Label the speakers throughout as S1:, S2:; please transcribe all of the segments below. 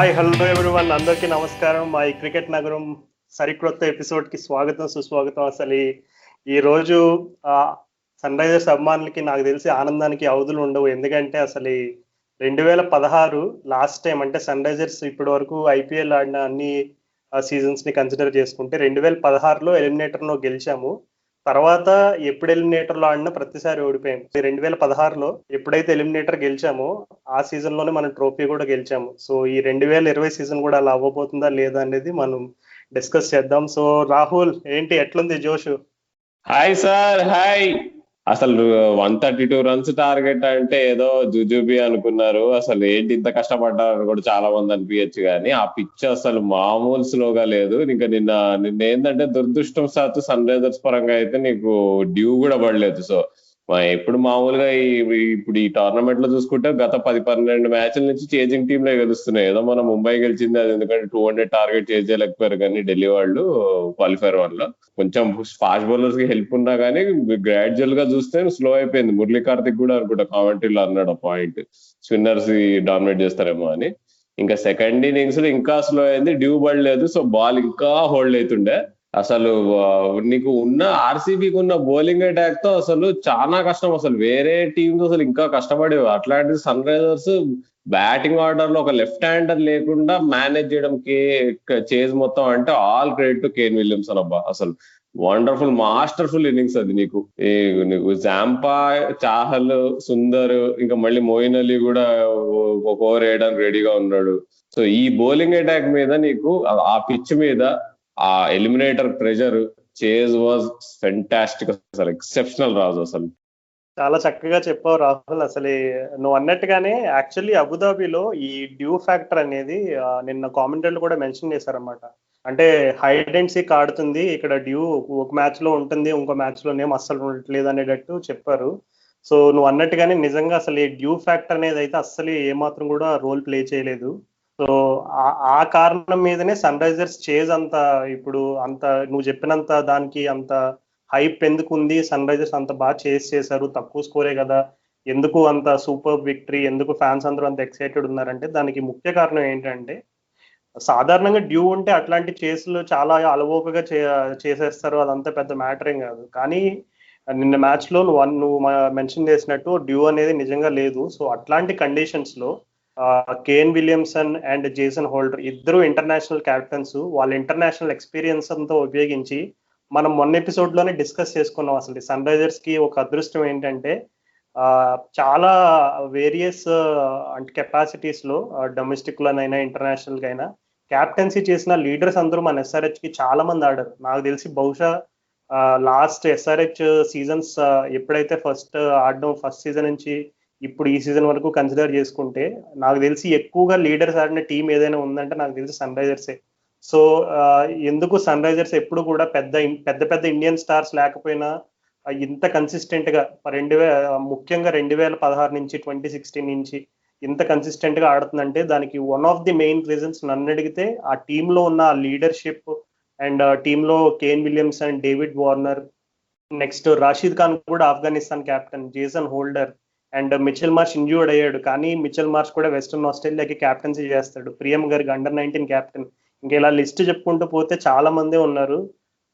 S1: Hi hello everyone అందరికీ నమస్కారం. మా ఈ క్రికెట్ నగరం సరికొత్త ఎపిసోడ్కి స్వాగతం సుస్వాగతం అసలు. ఈ- రోజు సన్ రైజర్స్ అభిమానులకి నాకు తెలిసి ఆనందానికి అవధులు ఉండవు. ఎందుకంటే అసలు రెండు వేల పదహారు లాస్ట్ టైం అంటే సన్ రైజర్స్ ఇప్పటి వరకు ఐపీఎల్ ఆడిన అన్ని సీజన్స్ని కన్సిడర్ చేసుకుంటే రెండు వేల పదహారులో ఎలిమినేటర్లో గెలిచాము. తర్వాత ఎప్పుడు ఎలిమినేటర్లో ఆడినా ప్రతిసారి ఓడిపోయాం. రెండు వేల పదహారులో ఎప్పుడైతే ఎలిమినేటర్ గెలిచామో ఆ సీజన్లోనే మనం ట్రోఫీ కూడా గెలిచాము. సో ఈ రెండు వేల ఇరవై సీజన్ కూడా అలా అవ్వబోతుందా లేదా అనేది మనం డిస్కస్ చేద్దాం. సో రాహుల్ ఏంటి ఎట్లుంది జోషు?
S2: Hi sir hi. అసలు one thirty two runs target అంటే ఏదో జుజుబి అనుకున్నారు. అసలు ఏంటి ఇంత కష్టపడ్డారని కూడా చాలా మంది అనిపించచ్చు కానీ ఆ పిచ్ అసలు మామూలు స్లోగా లేదు. ఇంకా నిన్న నిన్న ఏంటంటే దురదృష్టం శాతం సన్ రైజర్స్ పరంగా అయితే నీకు డ్యూ కూడా పడలేదు. సో ఎప్పుడు మామూలుగా ఇప్పుడు ఈ టోర్నమెంట్లో చూసుకుంటే గత పది పన్నెండు మ్యాచ్ల నుంచి చేజింగ్ టీమ్లో గెలుస్తున్నాయి. ఏదో మన ముంబై గెలిచింది అది ఎందుకంటే టూ హండ్రెడ్ టార్గెట్ చేయలేకపోయారు కానీ ఢిల్లీ వాళ్ళు క్వాలిఫైర్ వల్ల కొంచెం ఫాస్ట్ బౌలర్స్కి హెల్ప్ ఉన్నా కానీ గ్రాడ్యువల్గా చూస్తే స్లో అయిపోయింది. మురళీ కార్తిక్ కూడా అనుకుంటా కామెంటరీలో అన్నాడు పాయింట్ స్పిన్నర్స్ డామినేట్ చేస్తారేమో అని. ఇంకా సెకండ్ ఇన్నింగ్స్లో ఇంకా స్లో అయింది. డ్యూ పడలేదు సో బాల్ ఇంకా హోల్డ్ అవుతుండే. అసలు నీకు ఉన్న ఆర్సీబీకి ఉన్న బౌలింగ్ అటాక్తో అసలు చాలా కష్టం. అసలు వేరే టీమ్స్ అసలు ఇంకా కష్టపడేవి. అట్లాంటి సన్ రైజర్స్ బ్యాటింగ్ ఆర్డర్లో ఒక లెఫ్ట్ హ్యాండర్ లేకుండా మేనేజ్ చేయడం కే చేజ్ మొత్తం అంటే all credit to Kane Williamson అబ్బా. అసలు వండర్ఫుల్ మాస్టర్ఫుల్ ఇన్నింగ్స్ అది నీకు. నీకు జాంపా చాహల్ సుందర్ ఇంకా మళ్ళీ మోయిన్ అలీ కూడా ఒక ఓవర్ వేయడానికి రెడీగా ఉన్నాడు. సో ఈ బౌలింగ్ అటాక్ మీద నీకు ఆ పిచ్ మీద ఆ eliminator pressure chase was fantastic అసలు ఎక్సెప్షనల్ రాజు అసలు.
S1: చాలా చక్కగా చెప్పావు రాహుల్ అసలు నువ్వు అన్నట్టుగానే యాక్చువల్లీ అబుదాబిలో ఈ డ్యూ ఫ్యాక్టర్ అనేది నిన్న కామెంటర్లు కూడా మెన్షన్ చేశారనమాట అంటే హైడ్ అండ్ సీక్ ఆడుతుంది ఇక్కడ డ్యూ ఒక మ్యాచ్లో ఉంటుంది ఇంకో మ్యాచ్ లోనేం అస్సలు ఉండట్లేదు అనేటట్టు చెప్పారు. సో నువ్వు అన్నట్టుగానే నిజంగా అసలు ఈ డ్యూ ఫ్యాక్టర్ అనేది అయితే అస్సలు ఏమాత్రం కూడా రోల్ ప్లే చేయలేదు. సో ఆ- కారణం మీదనే సన్ రైజర్స్ చేజ్ అంత ఇప్పుడు అంత నువ్వు చెప్పినంత దానికి అంత హైప్ ఎందుకు ఉంది? సన్ రైజర్స్ అంత బాగా చేస్ చేశారు తక్కువ స్కోరే కదా. ఎందుకు అంత సూపర్ విక్టరీ? ఎందుకు ఫ్యాన్స్ అందరూ అంత ఎక్సైటెడ్ ఉన్నారంటే దానికి ముఖ్య కారణం ఏంటంటే సాధారణంగా డ్యూ ఉంటే అట్లాంటి చేసులు చాలా అలవోకగా చే చేసేస్తారు. అదంతా పెద్ద మ్యాటరింగ్ కాదు. కానీ నిన్న మ్యాచ్లో నువ్వు నువ్వు మెన్షన్ చేసినట్టు డ్యూ అనేది నిజంగా లేదు. సో అట్లాంటి కండిషన్స్లో Kane Williamson and Jason Holder ఇద్దరు ఇంటర్నేషనల్ క్యాప్టెన్స్. వాళ్ళ ఇంటర్నేషనల్ ఎక్స్పీరియన్స్ అంతా ఉపయోగించి మనం మొన్న ఎపిసోడ్లోనే డిస్కస్ చేసుకున్నాం అసలు సన్ రైజర్స్కి ఒక అదృష్టం ఏంటంటే చాలా వేరియస్ అంటే కెపాసిటీస్లో డొమెస్టిక్ లోనైనా ఇంటర్నేషనల్ అయినా క్యాప్టెన్సీ చేసిన లీడర్స్ అందరూ మన ఎస్ఆర్హెచ్కి చాలా మంది ఆడారు. నాకు తెలిసి బహుశా లాస్ట్ ఎస్ఆర్హెచ్ సీజన్స్ ఎప్పుడైతే ఫస్ట్ ఆడడం ఫస్ట్ సీజన్ నుంచి ఇప్పుడు ఈ సీజన్ వరకు కన్సిడర్ చేసుకుంటే నాకు తెలిసి ఎక్కువగా లీడర్స్ ఆడిన టీం ఏదైనా ఉందంటే నాకు తెలిసి సన్ రైజర్సే సో ఎందుకు సన్ రైజర్స్ ఎప్పుడు కూడా పెద్ద పెద్ద పెద్ద ఇండియన్ స్టార్స్ లేకపోయినా ఇంత కన్సిస్టెంట్గా రెండు వే ముఖ్యంగా రెండు వేల పదహారు నుంచి ట్వంటీ సిక్స్టీన్ నుంచి ఇంత కన్సిస్టెంట్గా ఆడుతుందంటే దానికి one of the main reasons నన్ను అడిగితే ఆ టీంలో ఉన్న లీడర్షిప్ అండ్ టీంలో Kane Williams and David Warner next Rashid Khan కూడా Afghanistan captain Jason Holder and Mitchell Marsh injured అయ్యాడు. కానీ మిచెల్ మార్చ్ కూడా వెస్టర్న్ ఆస్ట్రేలియాకి క్యాప్టెన్సీ చేస్తాడు. ప్రియం గారికి అండర్ నైన్టీన్ క్యాప్టెన్ ఇంకా ఇలా లిస్ట్ చెప్పుకుంటూ పోతే చాలా మందే ఉన్నారు.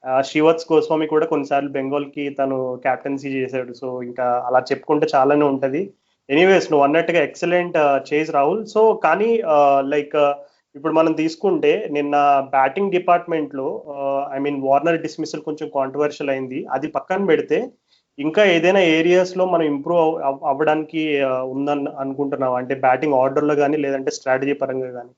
S1: ఆ, శ్రీవత్స్ గోస్వామి కూడా కొన్నిసార్లు బెంగాల్కి తను క్యాప్టెన్సీ చేశాడు. సో ఇంకా అలా చెప్పుకుంటే చాలానే ఉంటది. ఎనీవేస్ నువ్వు అన్నట్టుగా ఎక్సలెంట్ చేజ్ రాహుల్. సో కానీ లైక్ ఇప్పుడు మనం తీసుకుంటే నిన్న బ్యాటింగ్ డిపార్ట్మెంట్లో ఐ మీన్ వార్నర్ డిస్మిసల్ కొంచెం కాంట్రవర్షియల్ అయింది. అది పక్కన పెడితే ఇంకా ఏదైనా ఏరియాస్లో మనం ఇంప్రూవ్ అవ్వడానికి ఉందని అనుకుంటున్నావు? అంటే బ్యాటింగ్ ఆర్డర్లో కానీ లేదంటే స్ట్రాటజీ పరంగా కానీ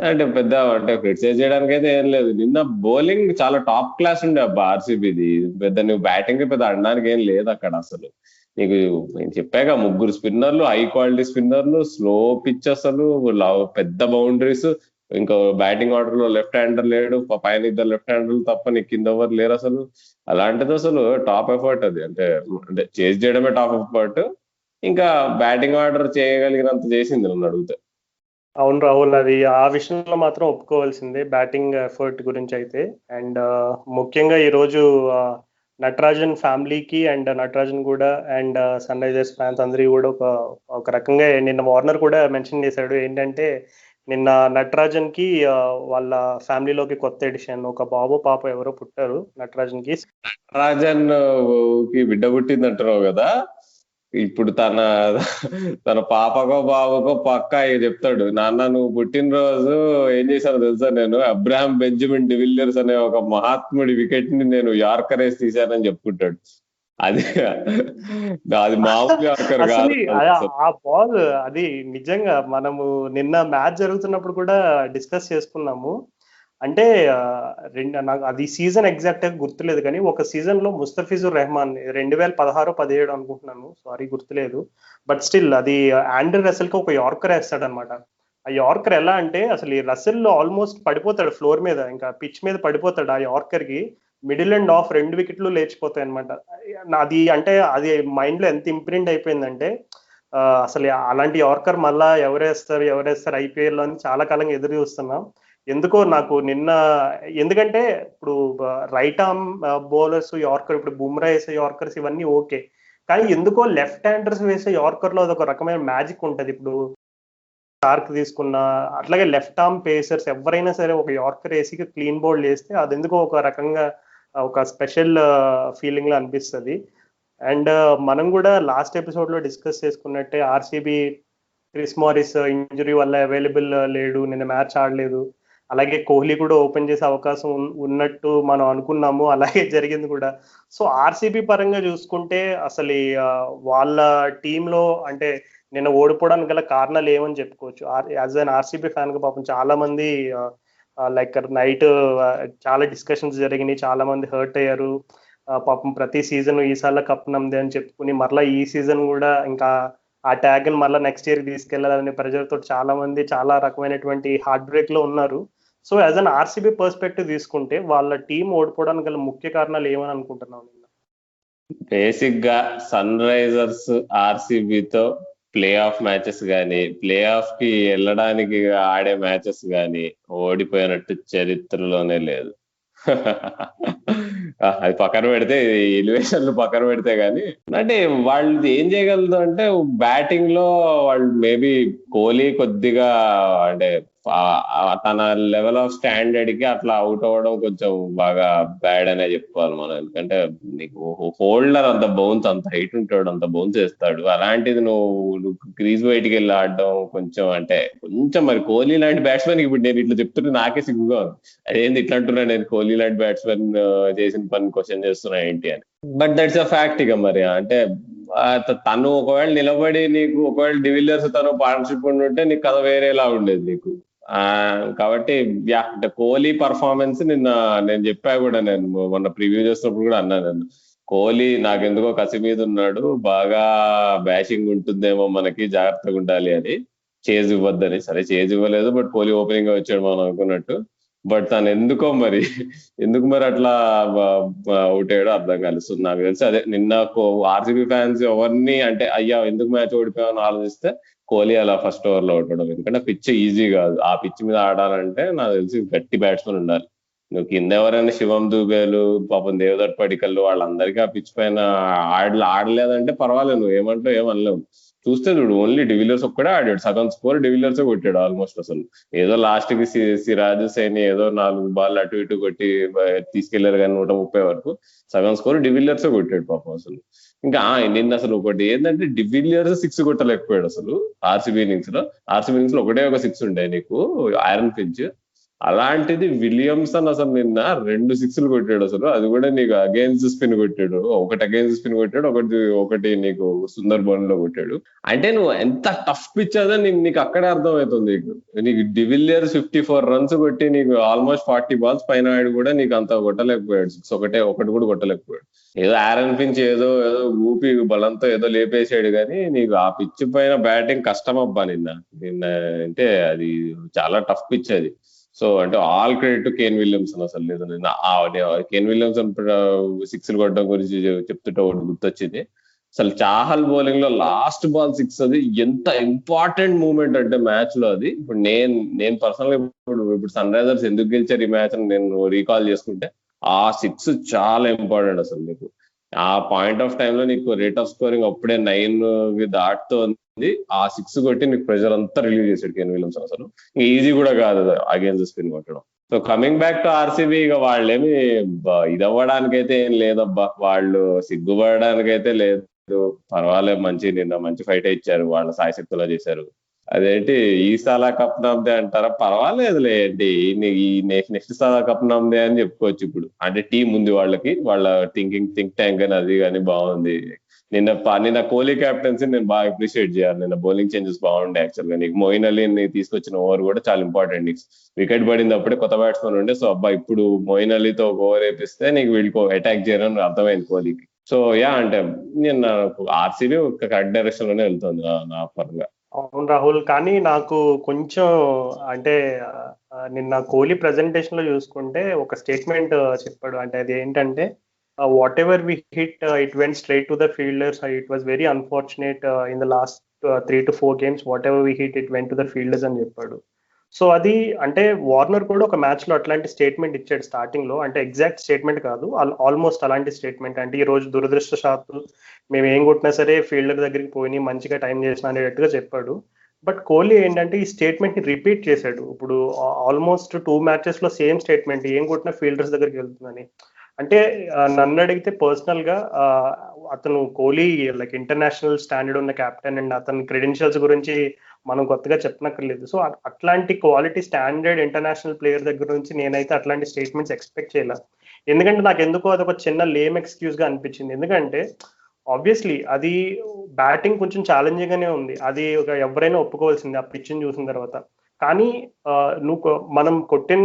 S2: అంటే పెద్ద అంటే క్రిటిసైజ్ చేయడానికి అయితే ఏం లేదు. నిన్న బౌలింగ్ చాలా టాప్ క్లాస్ ఉండే అబ్బా ఆర్సీబీది పెద్ద నువ్వు బ్యాటింగ్ పెద్ద అనడానికి ఏం లేదు అక్కడ అసలు. నీకు నేను చెప్పాక ముగ్గురు స్పిన్నర్లు హై క్వాలిటీ స్పిన్నర్లు స్లో పిచ్ అసలు లవ్- పెద్ద బౌండరీస్ ఇంకా బ్యాటింగ్ ఆర్డర్లో లెఫ్ట్ హ్యాండర్ లేడు ప- పైన ఇద్దరు లెఫ్ట్ హ్యాండర్లు తప్ప నీకు కింద ఎవరు లేరు అసలు. అలాంటిది అసలు టాప్ ఎఫర్ట్ అది. అంటే అంటే చేజ్ చేయడమే టాప్ ఎఫర్ట్ ఇంకా బ్యాటింగ్ ఆర్డర్ చేయగలిగినంత చేసింది నన్ను అడిగితే.
S1: అవును రాహుల్ అది ఆ విషయంలో మాత్రం ఒప్పుకోవాల్సిందే బ్యాటింగ్ ఎఫర్ట్ గురించి అయితే. అండ్ ముఖ్యంగా ఈరోజు నటరాజన్ ఫ్యామిలీకి అండ్ నటరాజన్ కూడా అండ్ సన్ రైజర్స్ ఫ్యాన్స్ అందరికీ కూడా ఒక ఒక రకంగా నిన్న వార్నర్ కూడా మెన్షన్ చేశాడు. ఏంటంటే నిన్న నటరాజన్కి వాళ్ళ ఫ్యామిలీలోకి కొత్త ఎడిషన్ ఒక బాబు పాప ఎవరో పుట్టారు
S2: నటరాజన్కి నటరాజన్కి బిడ్డ పుట్టింది అంటున్నావు కదా? ఇప్పుడు తన తన పాపకో బాబుకో పక్క చెప్తాడు నాన్న నువ్వు పుట్టినరోజు ఏం చేశానో తెలుసా నేను? అబ్రాహం బెంజమిన్ డివిలియర్స్ అనే ఒక మహాత్ముడి వికెట్ని నేను యార్కర్ వేసి తీశానని చెప్పుకుంటాడు. అది అది మామూలు యార్కర్
S1: అసలు
S2: కాదు
S1: ఆ- బాల్ అది నిజంగా మనము నిన్న మ్యాచ్ జరుగుతున్నప్పుడు కూడా డిస్కస్ చేసుకున్నాము. అంటే రెండు నాకు అది సీజన్ ఎగ్జాక్ట్గా గుర్తులేదు కానీ ఒక సీజన్లో ముస్తఫిజుర్ రెహమాన్ రెండు వేల పదహారు పదిహేడు అనుకుంటున్నాను. సారీ గుర్తులేదు. బట్ స్టిల్ అది ఆండ్రీ రసెల్కి ఒక యార్కర్ వేస్తాడు అనమాట ఆ యార్కర్ ఎలా అంటే అసలు ఈ రసెల్ ఆల్మోస్ట్ పడిపోతాడు ఫ్లోర్ మీద. ఇంకా పిచ్ మీద పడిపోతాడు ఆ యార్కర్కి మిడిల్ అండ్ ఆఫ్ రెండు వికెట్లు లేచిపోతాయి అనమాట అది అంటే అది మైండ్లో ఎంత ఇంప్రింట్ అయిపోయిందంటే అసలు అలాంటి యార్కర్ మళ్ళా ఎవరేస్తారు ఎవరేస్తారు ఐపీఎల్ అని చాలా కాలంగా ఎదురు చూస్తున్నాం. ఎందుకో నాకు నిన్న ఎందుకంటే ఇప్పుడు రైట్ ఆర్మ్ బౌలర్స్ యార్కర్ ఇప్పుడు బుమ్రా వేసే యార్కర్స్ ఇవన్నీ ఓకే. కానీ ఎందుకో లెఫ్ట్ హ్యాండర్స్ వేసే యార్కర్లో అదొక రకమైన మ్యాజిక్ ఉంటుంది. ఇప్పుడు స్టార్క్ తీసుకున్న అట్లాగే లెఫ్ట్ ఆర్మ్ పేసర్స్ ఎవరైనా సరే ఒక యార్కర్ వేసి క్లీన్ బౌల్ చేస్తే అది ఎందుకో ఒక రకంగా ఒక స్పెషల్ ఫీలింగ్లో అనిపిస్తుంది. అండ్ మనం కూడా లాస్ట్ ఎపిసోడ్లో డిస్కస్ చేసుకున్నట్టే ఆర్సీబీ క్రిస్ మారిస్ ఇంజురీ వల్ల అవైలబుల్ uh, లేడు నిన్న మ్యాచ్ ఆడలేదు. అలాగే కోహ్లీ కూడా ఓపెన్ చేసే అవకాశం ఉన్నట్టు మనం అనుకున్నాము అలాగే జరిగింది కూడా. సో ఆర్సీబీ పరంగా చూసుకుంటే అసలు uh, వాళ్ళ టీంలో అంటే నిన్న ఓడిపోవడానికి గల కారణాలు ఏమని చెప్పుకోవచ్చు? యాజ్ అన్ ఆర్సీబీ ఫ్యాన్గా పాపం చాలా మంది uh, లైక్ నైట్ చాలా డిస్కషన్స్ జరిగినాయి. చాలా మంది హర్ట్ అయ్యారు. పాపం ప్రతి సీజన్ ఈసార్లు కప్ నమ్మదే అని చెప్పుకుని మరలా ఈ సీజన్ కూడా ఇంకా ఆ ట్యాగ్ని మళ్ళీ నెక్స్ట్ ఇయర్ తీసుకెళ్ళాలనే ప్రెజర్ తోటి చాలా మంది చాలా రకమైనటువంటి హార్ట్ బ్రేక్లో ఉన్నారు. So as an RCB perspective తీసుకుంటే వాళ్ళ టీం ఓడిపోవడానికి గల ముఖ్య కారణాలు ఏమని అనుకుంటున్నాను
S2: బేసిక్గా సన్ రైజర్స్ ఆర్సీబీతో ప్లే ఆఫ్ మ్యాచెస్ కానీ ప్లే ఆఫ్కి వెళ్ళడానికి ఆడే మ్యాచెస్ కానీ ఓడిపోయినట్టు చరిత్రలోనే లేదు. అది పక్కన పెడితే ఎలివేషన్లు పక్కన పెడితే గానీ. అంటే వాళ్ళు ఏం చేయగలదు అంటే బ్యాటింగ్లో వాళ్ళు మేబీ కోహ్లీ కొద్దిగా అంటే తన లెవెల్ ఆఫ్ స్టాండర్డ్కి అట్లా అవుట్ అవ్వడం కొంచెం బాగా బ్యాడ్ అనే చెప్పుకోవాలి మనం. ఎందుకంటే నీకు హోల్డర్ అంత బౌన్స్ అంత హైట్ ఉంటాడు అంత బౌన్స్ వేస్తాడు. అలాంటిది నువ్వు క్రీజ్ బయటికి వెళ్ళి ఆడడం కొంచెం అంటే కొంచెం మరి కోహ్లీ లాంటి బ్యాట్స్మెన్ ఇప్పుడు నేను ఇట్లా చెప్తుంటే నాకే సిగ్గుగా ఉంది. అదేంది ఇట్లా అంటున్నా నేను కోహ్లీ లాంటి బ్యాట్స్మెన్ చేసిన పని క్వశ్చన్ చేస్తున్నా ఏంటి అని. బట్ దట్స్ అ ఫ్యాక్ట్ ఇక మరి. అంటే తను ఒకవేళ నిలబడి నీకు ఒకవేళ డివిలియర్స్ తను పార్ట్నర్షిప్ ఉంటే నీకు కథ వేరేలా ఉండేది నీకు. కాబట్టి యా అంటే కోహ్లీ పర్ఫార్మెన్స్ నిన్న నేను చెప్పా కూడా నేను మొన్న ప్రివ్యూ చేసినప్పుడు కూడా అన్నాను నేను. కోహ్లీ నాకెందుకో కసి మీద ఉన్నాడు బాగా బ్యాషింగ్ ఉంటుందేమో మనకి జాగ్రత్తగా ఉండాలి అని. చేజ్ ఇవ్వద్దని. సరే చేజ్ ఇవ్వలేదు బట్ కోహ్లీ ఓపెనింగ్గా వచ్చాడు మనం అనుకున్నట్టు. బట్ తను ఎందుకో మరి ఎందుకు మరి అట్లా అవుట్ అయ్యాడో అర్థం కాలేదు. నాకు తెలిసి అదే నిన్న ఆర్సీబీ ఫ్యాన్స్ ఎవరిని అంటే అయ్యా ఎందుకు మ్యాచ్ ఓడిపోయామని ఆలోచిస్తే కోహ్లీ అలా ఫస్ట్ ఓవర్లో ఉండడం ఎందుకంటే పిచ్ ఈజీ కాదు. ఆ పిచ్ మీద ఆడాలంటే నాకు తెలిసి గట్టి బ్యాట్స్మెన్ ఉండాలి. నువ్వు కింద ఎవరైనా శివం దూబేలు పాపం దేవదట్ పడికల్లు వాళ్ళందరికీ ఆ పిచ్ పైన ఆడలే ఆడలేదంటే పర్వాలేదు. నువ్వు ఏమంటావు ఏమనలేవు. చూస్తే చూడు ఓన్లీ డివిలియర్స్ ఒక్కడే ఆడాడు. సగం స్కోర్ డివిలియర్స్ కొట్టాడు ఆల్మోస్ట్ అసలు. ఏదో లాస్ట్కి సి- సిరాజ్ సైని ఏదో నాలుగు బాల్ అటు ఇటు కొట్టి తీసుకెళ్ళారు కానీ నూట ముప్పై వరకు. సగం స్కోర్ డివిలియర్స్ కొట్టాడు పాపం అసలు. ఇంకా ఆ, నిన్న అసలు ఒకటి ఏంటంటే డివిలియర్స్ సిక్స్ కొట్టలేకపోయాడు అసలు. ఆర్సీబీ ఇన్నింగ్స్లో. ఆర్సీబీ ఇన్నింగ్స్లో ఒకటే ఒక సిక్స్ ఉండే నీకు ఐరన్ పిచ్ అలాంటిది విలియమ్సన్ అసలు నిన్న రెండు సిక్స్లు కొట్టాడు అసలు. అది కూడా నీకు అగైన్స్ స్పిన్ కొట్టాడు. ఒకటి అగైన్స్ స్పిన్ కొట్టాడు ఒకటి ఒకటి నీకు సుందర్ బౌన్లో కొట్టాడు. అంటే నువ్వు ఎంత టఫ్ పిచ్ అదో నీకు నీకు అక్కడే అర్థమవుతుంది నీకు. నీకు డివిలియర్స్ ఫిఫ్టీ ఫోర్ రన్స్ కొట్టి నీకు ఆల్మోస్ట్ ఫార్టీ బాల్స్ పైన ఆడి కూడా నీకు అంత కొట్టలేకపోయాడు. సిక్స్ ఒకటే ఒకటి కూడా కొట్టలేకపోయాడు. ఏదో ఆరన్ పించ్ ఏదో ఏదో ఊపి బలంతో ఏదో లేపేసాడు కానీ నీకు ఆ పిచ్ పైన బ్యాటింగ్ కష్టం అబ్బా నిన్న. నిన్న అంటే అది చాలా టఫ్ పిచ్ అది. సో అంటే all credit to Kane Williamson అసలు లేదు. నేను కేన్ విలియమ్సన్ సిక్స్ కొట్టడం గురించి చెప్తుంటే ఒకటి గుర్తొచ్చింది. అసలు చాహల్ బౌలింగ్లో లాస్ట్ బాల్ సిక్స్ అది ఎంత ఇంపార్టెంట్ మూమెంట్ అంటే మ్యాచ్లో అది. ఇప్పుడు నేను నేను పర్సనల్గా ఇప్పుడు ఇప్పుడు సన్ రైజర్స్ ఎందుకు గెలిచారు ఈ మ్యాచ్ నేను రీకాల్ చేసుకుంటే ఆ సిక్స్ చాలా ఇంపార్టెంట్ అసలు నీకు. ఆ పాయింట్ ఆఫ్ టైమ్లో నీకు రేట్ ఆఫ్ స్కోరింగ్ అప్పుడే నైన్ దాటుతోంది ఆ సిక్స్ కొట్టి నీకు ప్రెషర్ అంతా రిలీవ్ చేశాడు కెన్ విలియమ్సన్ అసలు. ఈజీ కూడా కాదు అగేన్స్ స్పిన్ కొట్టడం. So coming back to RCB ఇక వాళ్ళేమి బ- ఇది అవ్వడానికైతే ఏం లేదబ్బా. వాళ్ళు సిగ్గుపడడానికైతే లేదు. పర్వాలేదు మంచి నిన్న మంచి ఫైట్ ఇచ్చారు. వాళ్ళ సాయశక్తులా చేశారు. అదేంటి ఈ సాలా కప్ అంటారా? పర్వాలేదులే ఏంటి ఈ- నెక్స్ట్ సాలా కప్ అని చెప్పుకోవచ్చు ఇప్పుడు. అంటే టీం ఉంది వాళ్ళకి వాళ్ళ థింకింగ్ థింక్ ట్యాంక్ అని అది కానీ బాగుంది. నిన్న నిన్న కోహ్లీ క్యాప్టెన్సీ నేను బాగా అప్రిషియేట్ చేయాలి. నిన్న బౌలింగ్ చేంజెస్ బాగుండే యాక్చువల్గా నీకు మోయిన్ అలీ తీసుకొచ్చిన ఓవర్ కూడా చాలా ఇంపార్టెంట్ నీకు వికెట్ పడింది అప్పుడే కొత్త బ్యాట్స్మెన్ ఉండే. సో అబ్బా ఇప్పుడు మోయిన్ అలీతో ఒక ఓవర్ వేపిస్తే నీకు వీళ్ళకి అటాక్ చేయరని అర్థమైంది కోహ్లీకి. సో యా అంటే నిన్న ఆర్సీబీ ఒక కరెక్ట్ డైరెక్షన్లోనే వెళ్తుంది నా- నా పరంగా.
S1: అవును రాహుల్ కానీ నాకు కొంచెం అంటే నిన్న కోహ్లీ ప్రెజెంటేషన్లో చూసుకుంటే ఒక స్టేట్మెంట్ చెప్పాడు. అంటే అది ఏంటంటే whatever we hit it went straight to the fielders it was very unfortunate in the last three to four games whatever we hit it went to the fielders అని చెప్పాడు. సో అది అంటే వార్నర్ కూడా ఒక మ్యాచ్లో అట్లాంటి స్టేట్మెంట్ ఇచ్చాడు స్టార్టింగ్లో. అంటే ఎగ్జాక్ట్ స్టేట్మెంట్ కాదు. ఆల్మోస్ట్ అలాంటి స్టేట్మెంట్ అంటే ఈ రోజు దురదృష్టశాత్తు మేము ఏం కొట్టినా సరే ఫీల్డర్ దగ్గరికి పోయి మంచిగా టైం చేసిన అనేటట్టుగా చెప్పాడు. బట్ కోహ్లీ ఏంటంటే ఈ స్టేట్మెంట్ని రిపీట్ చేశాడు. ఇప్పుడు ఆల్మోస్ట్ టూ మ్యాచెస్లో సేమ్ స్టేట్మెంట్ ఏం కొట్టినా ఫీల్డర్స్ దగ్గరికి వెళ్తుందని. అంటే నన్ను అడిగితే పర్సనల్గా అతను కోహ్లీ లైక్ ఇంటర్నేషనల్ స్టాండర్డ్ ఉన్న కెప్టెన్ అండ్ అతని క్రెడెన్షియల్స్ గురించి మనం కొత్తగా చెప్పనక్కర్లేదు. సో అట్లాంటి క్వాలిటీ స్టాండర్డ్ ఇంటర్నేషనల్ ప్లేయర్ దగ్గర నుంచి నేనైతే అట్లాంటి స్టేట్మెంట్స్ ఎక్స్పెక్ట్ చేయలేదు ఎందుకంటే నాకు ఎందుకో అది ఒక చిన్న లేమ్ ఎక్స్క్యూజ్గా అనిపించింది. ఎందుకంటే ఆబ్వియస్లీ అది బ్యాటింగ్ కొంచెం ఛాలెంజింగ్ గానే ఉంది. అది ఒక ఎవరైనా ఒప్పుకోవాల్సింది ఆ పిచ్ని చూసిన తర్వాత. కానీ నువ్వు మనం కొట్టిన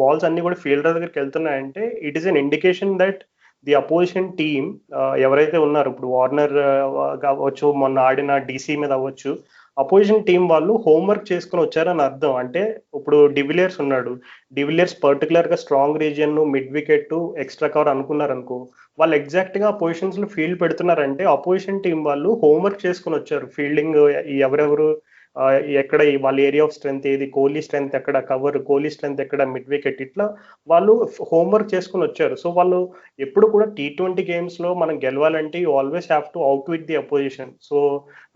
S1: బాల్స్ అన్ని కూడా ఫీల్డర్ దగ్గరికి వెళ్తున్నాయంటే it is an indication that the opposition team ఎవరైతే ఉన్నారు ఇప్పుడు వార్నర్ కావచ్చు మొన్న ఆడిన డీసీ మీద అవ్వచ్చు అపోజిషన్ టీం వాళ్ళు హోంవర్క్ చేసుకుని వచ్చారని అర్థం. అంటే ఇప్పుడు డివిలియర్స్ ఉన్నాడు. డివిలియర్స్ పర్టికులర్గా strong region mid wicket extra cover అనుకున్నారు అనుకో వాళ్ళు ఎగ్జాక్ట్గా పొజిషన్స్లో ఫీల్డ్ పెడుతున్నారంటే అపోజిషన్ టీం వాళ్ళు హోంవర్క్ చేసుకుని వచ్చారు. ఫీల్డింగ్ ఎవరెవరు ఎక్కడ వాళ్ళ ఏరియా ఆఫ్ స్ట్రెంత్ ఏది కోహ్లీ స్ట్రెంత్ ఎక్కడ కవర్ కోహ్లీ స్ట్రెంత్ ఎక్కడ మిడ్ వికెట్ ఇట్లా వాళ్ళు హోంవర్క్ చేసుకుని వచ్చారు. సో వాళ్ళు ఎప్పుడు కూడా టీ ట్వంటీ గేమ్స్లో మనం గెలవాలంటే you always have to out with the opposition so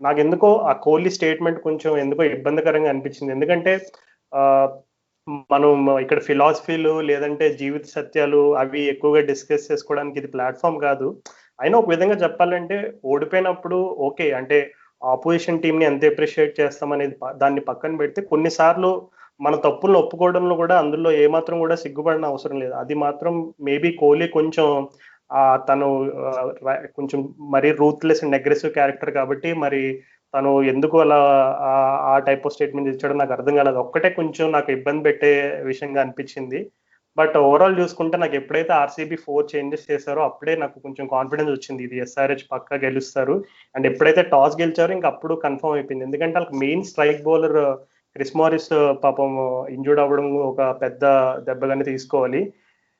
S1: నాకు ఎందుకో ఆ కోహ్లీ స్టేట్మెంట్ కొంచెం ఎందుకో ఇబ్బందికరంగా అనిపించింది. ఎందుకంటే మనం ఇక్కడ ఫిలాసఫీలు లేదంటే జీవిత సత్యాలు అవి ఎక్కువగా డిస్కస్ చేసుకోవడానికి ఇది ప్లాట్ఫామ్ కాదు. అయినా ఒక విధంగా చెప్పాలంటే ఓడిపోయినప్పుడు ఓకే అంటే ఆపోజిషన్ టీంని ఎంత అప్రిషియేట్ చేస్తామనేది దాన్ని పక్కన పెడితే కొన్నిసార్లు మన తప్పులను ఒప్పుకోవడంలో కూడా అందులో ఏమాత్రం కూడా సిగ్గుపడిన అవసరం లేదు. అది మాత్రం మేబీ కోహ్లీ కొంచెం తను కొంచెం మరీ రూత్లెస్ అండ్ అగ్రెసివ్ క్యారెక్టర్ కాబట్టి మరి తను ఎందుకు అలా ఆ- ఆ టైప్ ఆఫ్ స్టేట్మెంట్ ఇచ్చాడో నాకు అర్థం కాలేదు. ఒక్కటే కొంచెం నాకు ఇబ్బంది పెట్టే విషయంగా అనిపించింది. బట్ ఓవరాల్ చూసుకుంటే నాకు ఎప్పుడైతే ఆర్సీబీ ఫోర్ చేంజెస్ చేశారో అప్పుడే నాకు కొంచెం కాన్ఫిడెన్స్ వచ్చింది. ఇది ఎస్ఆర్హెచ్ పక్కా గెలుస్తారు. అండ్ ఎప్పుడైతే టాస్ గెలిచారో ఇంక అప్పుడు కన్ఫర్మ్ అయిపోయింది. ఎందుకంటే వాళ్ళకి main strike bowler Chris Morris పాపం ఇంజూర్డ్ అవ్వడం ఒక పెద్ద దెబ్బగానే తీసుకోవాలి.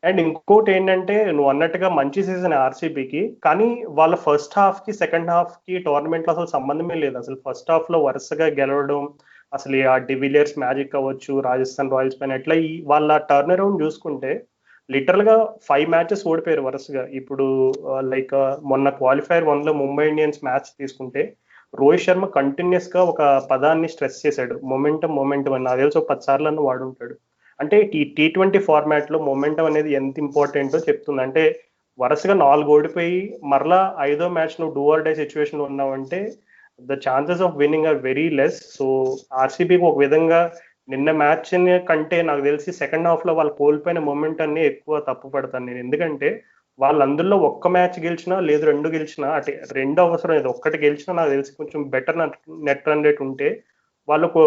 S1: అండ్ ఇంకోటి ఏంటంటే నువ్వు అన్నట్టుగా మంచి సీజన్ ఆర్సీబీకి కానీ వాళ్ళ ఫస్ట్ హాఫ్కి సెకండ్ హాఫ్కి టోర్నమెంట్లో అసలు సంబంధమే లేదు. అసలు ఫస్ట్ హాఫ్లో వరుసగా గెలవడం అసలు ఆ డివిలియర్స్ మ్యాజిక్ అవ్వచ్చు రాజస్థాన్ రాయల్స్ పైన ఎట్లా ఈ వాళ్ళ టర్న్ అరౌండ్ చూసుకుంటే లిటరల్గా ఫైవ్ మ్యాచెస్ ఓడిపోయారు వరుసగా. ఇప్పుడు లైక్ మొన్న క్వాలిఫైర్ వన్లో ముంబై ఇండియన్స్ మ్యాచ్ తీసుకుంటే రోహిత్ శర్మ కంటిన్యూస్గా ఒక పదాన్ని స్ట్రెస్ చేశాడు. మొమెంటం మొమెంటం అని. నాకు తెలిసి ఒక పది సార్లు అన్న వాడుంటాడు. అంటే ఈ టీ ట్వంటీ ఫార్మాట్లో మొమెంటం అనేది ఎంత ఇంపార్టెంటో చెప్తుంది? అంటే వరుసగా నాలుగు ఓడిపోయి మరలా ఐదో మ్యాచ్ నువ్వు డూ ఆర్ డే సిచ్యువేషన్లో ఉన్నావంటే the chances of winning are very less so ఆర్సీబీకి ఒక విధంగా నిన్న మ్యాచ్ కంటే నాకు తెలిసి సెకండ్ హాఫ్లో వాళ్ళు కోల్పోయిన మూమెంట్ అన్ని ఎక్కువ తప్పు పడతాను నేను. ఎందుకంటే వాళ్ళు అందులో ఒక్క మ్యాచ్ గెలిచినా లేదు రెండు గెలిచినా అంటే రెండు అవసరం లేదు. ఒక్కటి గెలిచినా నాకు తెలిసి కొంచెం బెటర్ నెట్ రన్ రేట్ ఉంటే వాళ్ళకు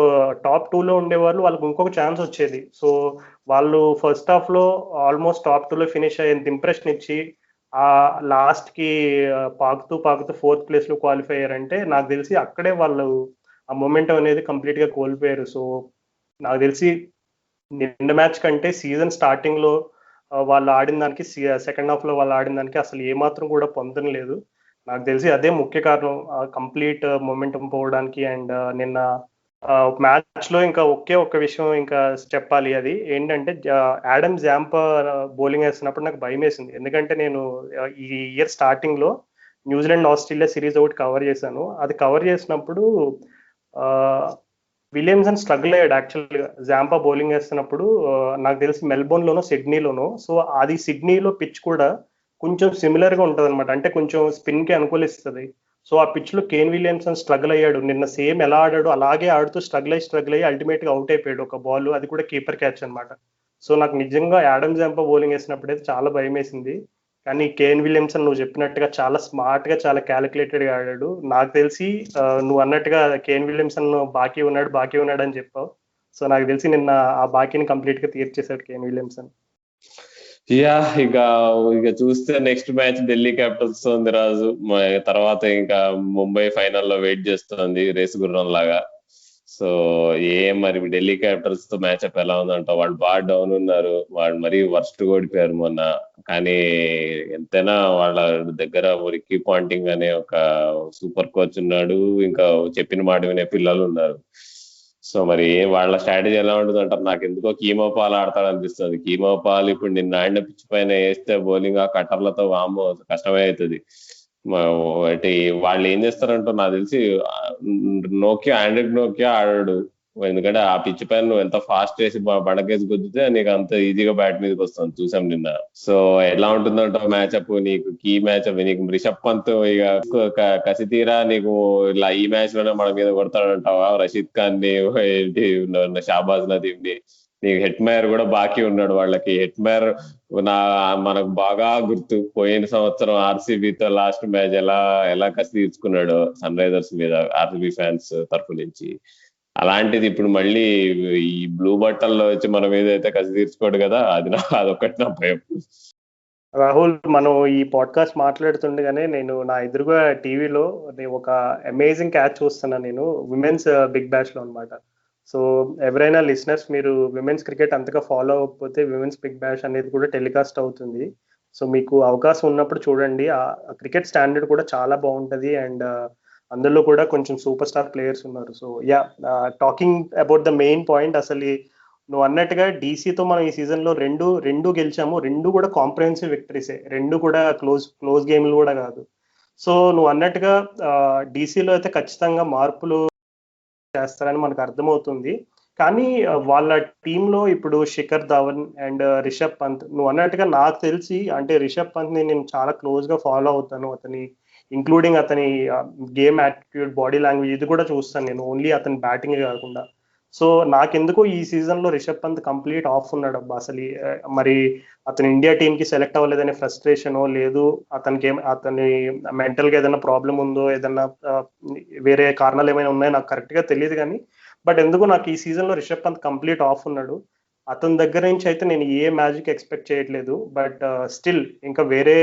S1: టాప్ టూలో ఉండేవాళ్ళు వాళ్ళకి ఇంకొక ఛాన్స్ వచ్చేది. సో వాళ్ళు ఫస్ట్ హాఫ్లో ఆల్మోస్ట్ టాప్ టూలో ఫినిష్ అయ్యేంత ఇంప్రెషన్ ఇచ్చి ఆ లాస్ట్కి పాకుతూ పాకుతూ ఫోర్త్ ప్లేస్లో క్వాలిఫై అయ్యారంటే నాకు తెలిసి అక్కడే వాళ్ళు ఆ మూమెంట్ అనేది కంప్లీట్గా కోల్పోయారు. సో నాకు తెలిసి నిన్న మ్యాచ్ కంటే సీజన్ స్టార్టింగ్లో వాళ్ళు ఆడిన దానికి సెకండ్ హాఫ్లో వాళ్ళు ఆడిన దానికి అసలు ఏమాత్రం కూడా పొందడం లేదు. నాకు తెలిసి అదే ముఖ్య కారణం కంప్లీట్ మొమెంటం పోవడానికి అండ్ నిన్న మ్యాచ్లో ఇంకా ఒకే ఒక్క విషయం ఇంకా చెప్పాలి అది. ఏంటంటే యాడమ్ జాంప బౌలింగ్ వేస్తున్నప్పుడు నాకు భయం వేసింది. ఎందుకంటే నేను ఈ ఇయర్ స్టార్టింగ్లో న్యూజిలాండ్ ఆస్ట్రేలియా సిరీస్ ఒకటి కవర్ చేశాను. అది కవర్ చేసినప్పుడు విలియమ్సన్ స్ట్రగుల్ అయ్యాడు యాక్చువల్గా జాంపా బౌలింగ్ వేస్తున్నప్పుడు నాకు తెలిసి మెల్బోర్న్లోనో సిడ్నీలోనో సో అది సిడ్నీలో పిచ్ కూడా కొంచెం సిమిలర్గా అనమాట అంటే కొంచెం స్పిన్కి అనుకూలిస్తుంది. సో ఆ పిచ్లో కేన్ విలియమ్సన్ స్ట్రగుల్ అయ్యాడు. నిన్న సేమ్ ఎలా ఆడాడు అలాగే ఆడుతూ స్ట్రగుల్ అయ్యి స్ట్రగుల్ అయ్యి అల్టిమేట్గా అవుట్ అయిపోయాడు ఒక బాల్ అది కూడా కీపర్ క్యాచ్ అనమాట సో నాకు నిజంగా యాడమ్ జాంపా బౌలింగ్ వేసినప్పుడు అయితే చాలా భయం వేసింది. కానీ కేన్ విలియమ్సన్ నువ్వు చెప్పినట్టుగా చాలా స్మార్ట్గా చాలా క్యాలిక్యులేటెడ్గా ఆడాడు. నాకు తెలిసి నువ్వు అన్నట్టుగా కేన్ విలియమ్సన్ బాకీ ఉన్నాడు బాకీ ఉన్నాడు అని చెప్పావు. సో నాకు తెలిసి నిన్న ఆ బాకీని కంప్లీట్గా తీర్చేశాడు కేన్ విలియమ్సన్
S2: యా ఇక ఇక చూస్తే నెక్స్ట్ మ్యాచ్ ఢిల్లీ క్యాపిటల్స్ ఉంది రాజు. తర్వాత ఇంకా ముంబై ఫైనల్లో వెయిట్ చేస్తుంది రేసు గుర్రం లాగా. సో ఏ మరి ఢిల్లీ క్యాపిటల్స్తో మ్యాచ్అప్ ఎలా ఉందంట వాళ్ళు బాగా డౌన్ ఉన్నారు. వాళ్ళు మరీ వర్స్ట్ ఓడిపోయారు మొన్న. కానీ ఎంతైనా వాళ్ళ దగ్గర రిక్కీ పాయింటింగ్ అనే ఒక సూపర్ కోచ్ ఉన్నాడు. ఇంకా చెప్పిన మాట వినే పిల్లలు ఉన్నారు. సో మరి వాళ్ళ స్ట్రాటజీ ఎలా ఉంటుంది అంటారు? నాకు ఎందుకో కీమో పాల్ ఆడతాడు అనిపిస్తుంది కీమో పాల్ ఇప్పుడు నిన్న ఆడిన పిచ్ పైన వేస్తే బౌలింగ్ ఆ కట్టర్లతో వామో కష్టమే అవుతుంది అంటే వాళ్ళు ఏం చేస్తారంటో నాకు తెలిసి నోకియా ఆండ్రాయిడ్ నోకియా ఆడాడు. ఎందుకంటే ఆ పిచ్ పైన నువ్వు ఎంత ఫాస్ట్ వేసి బ- బండకేసి గుద్దితే నీకు అంత ఈజీగా బ్యాట్ మీదకి వస్తుంది చూసాం నిన్న. సో ఎలా ఉంటుందంటో మ్యాచ్అప్ నీకు కీ మ్యాచ్అప్ నీకు రిషబ్ పంత్ ఇక కసి తీరా నీకు ఇలా ఈ మ్యాచ్లోనే మన మీద కొడతాడంటావా? రషీద్ ఖాన్ని షాబాజ్ నదీమ్ని. నీకు హెట్ మేయర్ కూడా బాకీ ఉన్నాడు వాళ్ళకి. హెడ్ మేయర్ నా మనకు బాగా గుర్తు. పోయిన సంవత్సరం ఆర్సీబీతో తో లాస్ట్ మ్యాచ్ ఎలా ఎలా కసి తీర్చుకున్నాడు సన్ రైజర్స్ మీద ఆర్సీబీ ఫ్యాన్స్ తరఫు నుంచి. అలాంటిది ఇప్పుడు మళ్ళీ ఈ బ్లూ బట్టల్లో వచ్చి మనం ఏదైతే కసి తీర్చుకోడు కదా అది నా అదొకటి నా భయం.
S1: రాహుల్ మనం ఈ పాడ్కాస్ట్ మాట్లాడుతుండగానే నేను నా ఎదురుగా టీవీలో ఒక అమేజింగ్ క్యాచ్ చూస్తున్నాను నేను విమెన్స్ బిగ్ బ్యాష్లో అన్నమాట. సో ఎవరైనా లిసనర్స్ మీరు విమెన్స్ క్రికెట్ అంతగా ఫాలో అవ్వకపోతే విమెన్స్ బిగ్ బ్యాష్ అనేది కూడా టెలికాస్ట్ అవుతుంది. సో మీకు అవకాశం ఉన్నప్పుడు చూడండి ఆ క్రికెట్ స్టాండర్డ్ కూడా చాలా బాగుంటది. అండ్ uh, అందులో కూడా కొంచెం సూపర్ స్టార్ ప్లేయర్స్ ఉన్నారు. So ya talking about the main point అసలు నువ్వు అన్నట్టుగా డీసీతో మనం ఈ సీజన్లో రెండు రెండు గెలిచాము. రెండు కూడా కాంప్రహెన్సివ్ విక్టరీసే రెండు కూడా క్లోజ్ క్లోజ్ గేమ్లు కూడా కాదు. సో నువ్వు అన్నట్టుగా డీసీలో అయితే ఖచ్చితంగా మార్పులు చేస్తారని మనకు అర్థమవుతుంది. కానీ వాళ్ళ టీంలో ఇప్పుడు శిఖర్ ధవన్ అండ్ రిషబ్ పంత్ నువ్వు అన్నట్టుగా నాకు తెలిసి అంటే రిషబ్ పంత్ని నేను చాలా క్లోజ్గా ఫాలో అవుతాను. అతని ఇంక్లూడింగ్ అతని గేమ్ యాటిట్యూడ్ బాడీ లాంగ్వేజ్ ఇది కూడా చూస్తాను నేను. ఓన్లీ అతని బ్యాటింగ్ కాకుండా. సో నాకెందుకు ఈ సీజన్లో రిషబ్ పంత్ కంప్లీట్ ఆఫ్ ఉన్నాడు అబ్బా. అసలు మరి అతను ఇండియా టీమ్కి సెలెక్ట్ అవ్వలేదనే ఫ్రస్ట్రేషన్ లేదు అతనికి ఏం అతని మెంటల్గా ఏదైనా ప్రాబ్లం ఉందో ఏదైనా వేరే కారణాలు ఏమైనా ఉన్నాయో నాకు కరెక్ట్గా తెలియదు కానీ బట్ ఎందుకు నాకు ఈ సీజన్లో రిషబ్ పంత్ కంప్లీట్ ఆఫ్ ఉన్నాడు. అతని దగ్గర నుంచి అయితే నేను ఏ మ్యాజిక్ ఎక్స్పెక్ట్ చేయట్లేదు బట్ స్టిల్ ఇంకా వేరే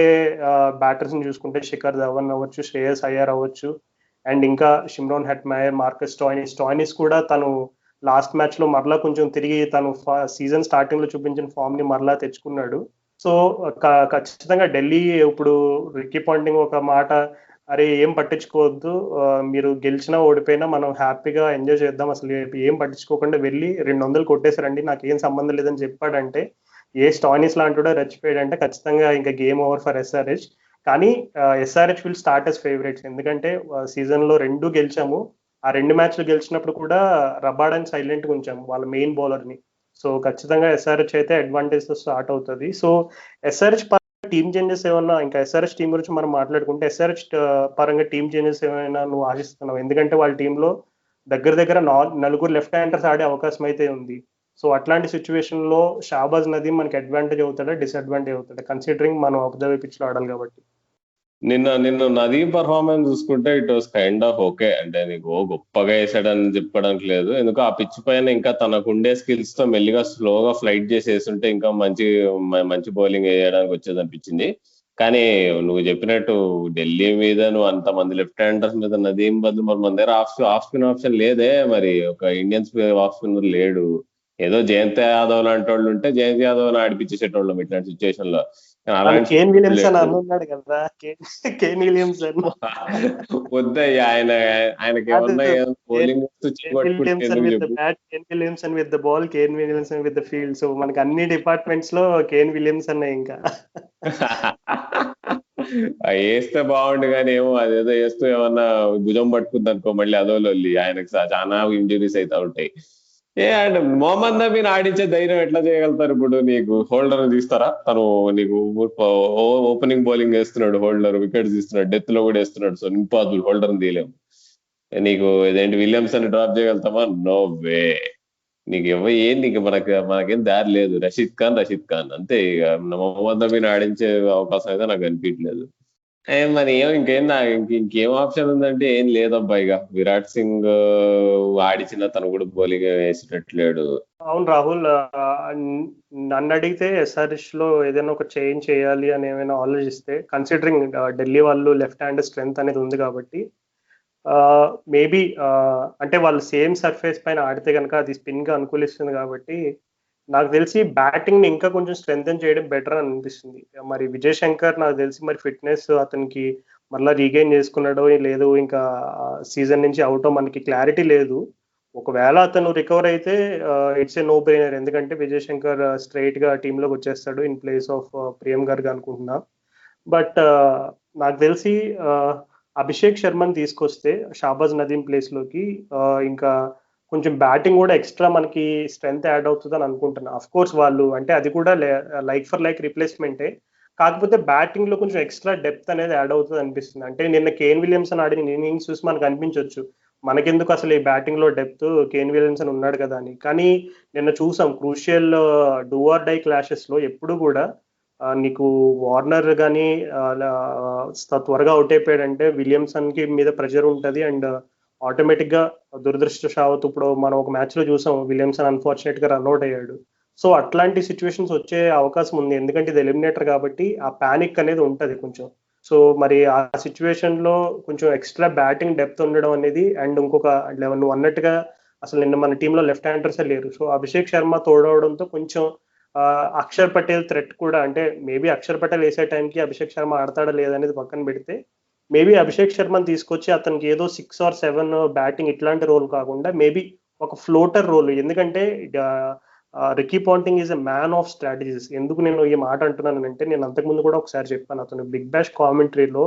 S1: బ్యాటర్స్ని చూసుకుంటే శిఖర్ ధవన్ అవ్వచ్చు శ్రేయస్ అయ్యర్ అవ్వచ్చు అండ్ ఇంకా Shimron Hetmyer Marcus Stoinis Stoinis కూడా తను లాస్ట్ మ్యాచ్లో మరలా కొంచెం తిరిగి తను సీజన్ స్టార్టింగ్లో చూపించిన ఫామ్ని మరలా తెచ్చుకున్నాడు. సో క- ఖచ్చితంగా ఢిల్లీ ఇప్పుడు రిక్కీ పాయింటింగ్ ఒక మాట అరే ఏం పట్టించుకోవద్దు. మీరు గెలిచినా ఓడిపోయినా మనం హ్యాపీగా ఎంజాయ్ చేద్దాం అసలు. ఏం పట్టించుకోకుండా వెళ్ళి రెండు వందలు కొట్టేశారండి. నాకు ఏం సంబంధం లేదని చెప్పాడంటే ఏ స్టాయినిస్ లాంటి రెచ్చిపోయాడంటే ఖచ్చితంగా ఇంకా గేమ్ ఓవర్ ఫర్ ఎస్ఆర్హెచ్. కానీ SRH will start as favourites ఎందుకంటే సీజన్లో రెండు గెలిచాము. ఆ రెండు మ్యాచ్లు గెలిచినప్పుడు కూడా రబాడని సైలెంట్గా ఉంచాము వాళ్ళ మెయిన్ బౌలర్ని. సో ఖచ్చితంగా ఎస్ఆర్హెచ్ అయితే అడ్వాంటేజ్తో స్టార్ట్ అవుతుంది. సో ఎస్ఆర్హెచ్ టీమ్ చేంజెస్ ఏమన్నా? ఇంకా ఎస్ఆర్హెచ్ టీం గురించి మనం మాట్లాడుకుంటే ఎస్ఆర్హెచ్ పరంగా టీమ్ చేంజెస్ ఏమైనా నువ్వు ఆశిస్తున్నావు? ఎందుకంటే వాళ్ళ టీంలో దగ్గర దగ్గర నలుగురు లెఫ్ట్ హ్యాండర్స్ ఆడే అవకాశం అయితే ఉంది. సో అట్లాంటి సిచ్యువేషన్లో షాబాజ్ నదీం మనకి అడ్వాంటేజ్ అవుతాడా? డిసడ్వాంటేజ్ అవుతాడా? కన్సిడరింగ్ మనం అబుదాబి పిచ్లో ఆడాలి కాబట్టి.
S2: నిన్న నిన్న నదీం పర్ఫార్మెన్స్ చూసుకుంటే it was kind of okay అంటే నీకు ఓ గొప్పగా వేసాడని చెప్పడానికి లేదు. ఎందుకు ఆ పిచ్ పైన ఇంకా తనకు ఉండే స్కిల్స్తో మెల్లిగా స్లోగా ఫ్లైట్ చేసేస్తుంటే ఇంకా మంచి మంచి బౌలింగ్ వేయడానికి వచ్చేది అనిపించింది కానీ నువ్వు చెప్పినట్టు ఢిల్లీ మీద నువ్వు అంత మంది లెఫ్ట్ హ్యాండర్స్ మీద నదీం బదులు మరి మన దగ్గర ఆఫ్ ఆఫ్ స్పిన్ ఆప్షన్ లేదే. మరి ఒక ఇండియన్ ఆఫ్ స్పిన్నర్ లేడు. ఏదో జయంత్ యాదవ్ లాంటి వాళ్ళు ఉంటే జయంత్ యాదవ్ ఆడిపించేసేటోళ్ళం ఇట్లాంటి సిచ్యువేషన్లో. కానీ
S1: విలియమ్సన్ కదా. విలియమ్సన్
S2: వద్దయ్యా ఆయన ఆయనకి
S1: Kane Williamson with the ball Kane Williamson with the field. So మనకి అన్ని డిపార్ట్మెంట్స్లో కేన్ విలియమ్సన్ ఇంకా.
S2: వేస్తే బాగుండు కానీ ఏమో అదేదో వేస్తూ ఏమన్నా భుజం పట్టుకుంది అనుకో మళ్ళీ అదో లొల్లి ఆయనకు చాలా ఇంజురీస్ అయితే ఉంటాయి. ఏ అండ్ మొహమ్మద్ నబీని ఆడించే ధైర్యం ఎట్లా చేయగలుగుతారు ఇప్పుడు నీకు? హోల్డర్ తీస్తారా? తను నీకు ఓపెనింగ్ బౌలింగ్ వేస్తున్నాడు హోల్డర్ వికెట్స్ తీస్తున్నాడు డెత్లో కూడా వేస్తున్నాడు. సో ఇంపాసిబుల్ హోల్డర్ తీయలేము. నీకు ఇదేంటి విలియమ్స్ అని డ్రాప్ చేయగలుగుతామా? No way. నీకు ఇవ్వ ఏం నీకు మనకు మనకేం దారి లేదు. రషీద్ ఖాన్ రషీద్ ఖాన్. అంతే ఇక మొహమ్మద్ నబీని ఆడించే అవకాశం అయితే నాకు అనిపించలేదు మరి ఏం ఇంకేం నా ఇంకేం ఆప్షన్ ఉందంటే ఏం లేదబ్బా ఇక విరాట్ సింగ్ ఆడిచిన తను కూడా బౌలింగ్ వేసేటట్లేడు.
S1: అవును రాహుల్ నన్ను అడిగితే ఎస్ఆర్ఎస్లో ఏదైనా ఒక చేంజ్ చేయాలి అని ఏమైనా ఆలోచిస్తే కన్సిడరింగ్ ఢిల్లీ వాళ్ళు లెఫ్ట్ హ్యాండ్ స్ట్రెంగ్త్ అనేది ఉంది కాబట్టి మేబీ అంటే వాళ్ళు సేమ్ సర్ఫేస్ పైన ఆడితే కనుక అది స్పిన్గా అనుకూలిస్తుంది కాబట్టి నాకు తెలిసి బ్యాటింగ్ని ఇంకా కొంచెం స్ట్రెంగ్ చేయడం బెటర్ అని అనిపిస్తుంది. మరి విజయ్ శంకర్ నాకు తెలిసి మరి ఫిట్నెస్ అతనికి మళ్ళీ రీగైన్ చేసుకున్నాడో లేదు ఇంకా సీజన్ నుంచి అవుటో మనకి క్లారిటీ లేదు. ఒకవేళ అతను రికవర్ అయితే ఇట్స్ ఏ నో బ్రెయినర్ ఎందుకంటే విజయ్ శంకర్ స్ట్రైట్గా టీంలోకి వచ్చేస్తాడు ఇన్ ప్లేస్ ఆఫ్ ప్రియం గర్గ్ అనుకుంటున్నా. బట్ నాకు తెలిసి అభిషేక్ శర్మని తీసుకొస్తే షాబాజ్ నదీం ప్లేస్లోకి ఇంకా కొంచెం బ్యాటింగ్ కూడా ఎక్స్ట్రా మనకి స్ట్రెంగ్త్ యాడ్ అవుతుంది అని అనుకుంటున్నాను అఫ్ కోర్స్ వాళ్ళు అంటే అది కూడా లైక్ ఫర్ లైక్ రిప్లేస్మెంటే కాకపోతే బ్యాటింగ్లో కొంచెం ఎక్స్ట్రా డెప్త్ అనేది యాడ్ అవుతుంది అనిపిస్తుంది. అంటే నిన్న కేన్ విలియమ్సన్ ఆడిన ఇన్నింగ్స్ చూసి మనకు అనిపించవచ్చు మనకెందుకు అసలు ఈ బ్యాటింగ్లో డెప్త్ కేన్ విలియమ్సన్ ఉన్నాడు కదా అని. కానీ నిన్న చూసాం క్రూషియల్ డూఆర్ డై క్లాషెస్లో ఎప్పుడు కూడా uh, నీకు వార్నర్ కానీ uh, uh, త్వరగా అవుట్ అయిపోయాడంటే విలియమ్సన్కి మీద ప్రెషర్ ఉంటుంది. అండ్ ఆటోమేటిక్గా దురదృష్టశావత్ ఇప్పుడు మనం ఒక మ్యాచ్లో చూసాం విలియమ్సన్ అన్ఫార్చునేట్గా రన్అట్ అయ్యాడు. సో అట్లాంటి సిచ్యువేషన్స్ వచ్చే అవకాశం ఉంది. ఎందుకంటే ఇది ఎలిమినేటర్ కాబట్టి ఆ పానిక్ అనేది ఉంటది కొంచెం. సో మరి ఆ సిచ్యువేషన్లో కొంచెం ఎక్స్ట్రా బ్యాటింగ్ డెప్త్ ఉండడం అనేది అండ్ ఇంకొక లెవెన్ నువ్వు అన్నట్టుగా అసలు నిన్న మన టీంలో లెఫ్ట్ హ్యాండర్సే లేరు. సో అభిషేక్ శర్మ తోడవడంతో కొంచెం అక్షర్ పటేల్ థ్రెట్ కూడా అంటే మేబీ అక్షర్ పటేల్ వేసే టైంకి అభిషేక్ శర్మ ఆడతాడా లేదనేది పక్కన పెడితే మేబీ అభిషేక్ శర్మని తీసుకొచ్చి అతనికి ఏదో సిక్స్ ఆర్ సెవెన్ బ్యాటింగ్ ఇట్లాంటి రోల్ కాకుండా మేబీ ఒక ఫ్లోటర్ రోల్ ఎందుకంటే Ricky Ponting is a man of strategies ఎందుకు నేను ఈ మాట అంటున్నాను అంటే నేను అంతకుముందు కూడా ఒకసారి చెప్పాను అతను బిగ్ బ్యాష్ కామెంటరీలో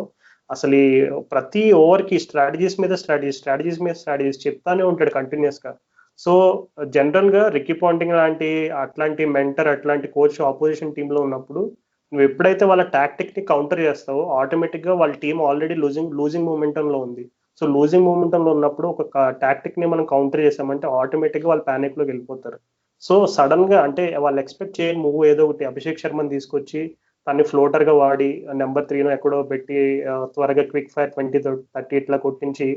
S1: అసలు ఈ ప్రతి ఓవర్కి స్ట్రాటజీస్ మీద స్ట్రాటజీస్ స్ట్రాటజీస్ మీద స్ట్రాటజీస్ చెప్తానే ఉంటాడు కంటిన్యూస్గా సో జనరల్గా రికీ పాంటింగ్ లాంటి అట్లాంటి మెంటర్ అట్లాంటి కోచ్ ఆపోజిషన్ టీంలో ఉన్నప్పుడు నువ్వు ఎప్పుడైతే వాళ్ళ టాక్టిక్ని కౌంటర్ చేస్తావో ఆటోమేటిక్గా వాళ్ళ team already losing losing momentum లో ఉంది. సో లూజింగ్ మూమెంటం లో ఉన్నప్పుడు ఒక టాక్టిక్ని మనం కౌంటర్ చేసామంటే ఆటోమేటిక్గా వాళ్ళు పానిక్లోకి వెళ్ళిపోతారు. సో సడన్గా అంటే వాళ్ళు ఎక్స్పెక్ట్ చేయని మూవ్ ఏదో ఒకటి అభిషేక్ శర్మని తీసుకొచ్చి తన్ని ఫ్లోటర్గా వాడి నెంబర్ త్రీను ఎక్కడో పెట్టి త్వరగా క్విక్ ఫైర్ ట్వంటీ థర్టీ ఇట్లా కొట్టించి